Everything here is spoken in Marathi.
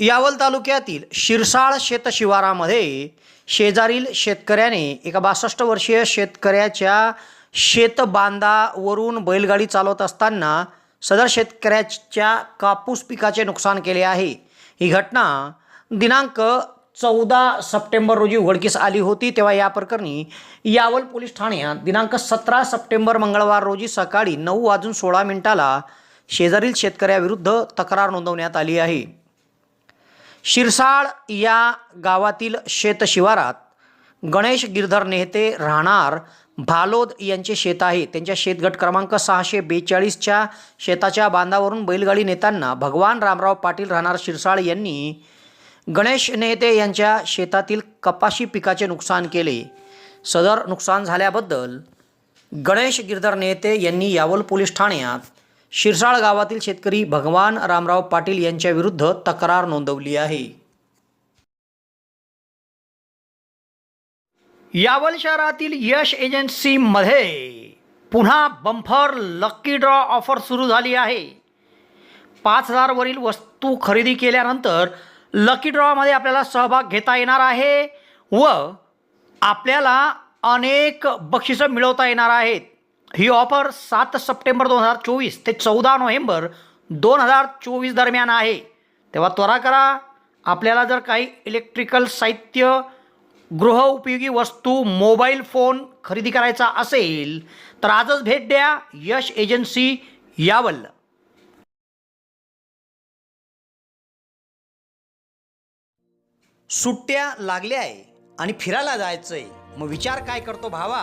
यावल तालुक्यातील शिरसाळ शेतशिवारामध्ये शेजारील शेतकऱ्याने एका बासष्ट वर्षीय शेतकऱ्याच्या शेतबांधावरून बैलगाडी चालवत असताना सदर शेतकऱ्याच्या कापूस पिकाचे नुकसान केले आहे. ही घटना दिनांक चौदा सप्टेंबर रोजी उघडकीस आली होती तेव्हा या प्रकरणी यावल पोलीस ठाण्यात दिनांक सतरा सप्टेंबर मंगळवार रोजी सकाळी नऊ वाजून सोळा मिनिटाला शेजारील शेतकऱ्याविरुद्ध तक्रार नोंदवण्यात आली आहे. शिरसाळ या गावातील शेतशिवारात गणेश गिरधर नेहते राहणार. भालोद यांचे शेत आहे. त्यांच्या शेतगट क्रमांक सहाशे बेचाळीसच्या शेताच्या बांधावरून बैलगाडी नेताना भगवान रामराव पाटील राहणार शिरसाळ यांनी गणेश नेहते यांच्या शेतातील कपाशी पिकाचे नुकसान केले. सदर नुकसान झाल्याबद्दल गणेश गिरधर नेते यांनी यावल पोलीस ठाण्यात शिरसाळ गावातील शेतकरी भगवान रामराव पाटील यांच्या विरुद्ध तक्रार नोंदवली आहे. यावल शहरातील यश एजन्सीमध्ये पुन्हा बंफर लक्की ड्रॉ ऑफर सुरू झाली आहे. पाच हजारवरील वस्तू खरेदी केल्यानंतर लकी ड्रॉमध्ये आपल्याला सहभाग घेता येणार आहे व आपल्याला अनेक बक्षिसं मिळवता येणार आहेत. ही ऑफर सात सप्टेंबर दोन हजार चोवीस ते चौदा नोव्हेंबर दोन हजार चोवीस दरम्यान आहे. तेव्हा त्वरा करा आपल्याला जर काही इलेक्ट्रिकल साहित्य गृहउपयोगी वस्तू मोबाईल फोन खरेदी करायचा असेल तर आजच भेट द्या यश एजन्सी यावल. सुट्ट्या लागल्या आहे आणि फिरायला जायचं आहे मग विचार काय करतो भावा?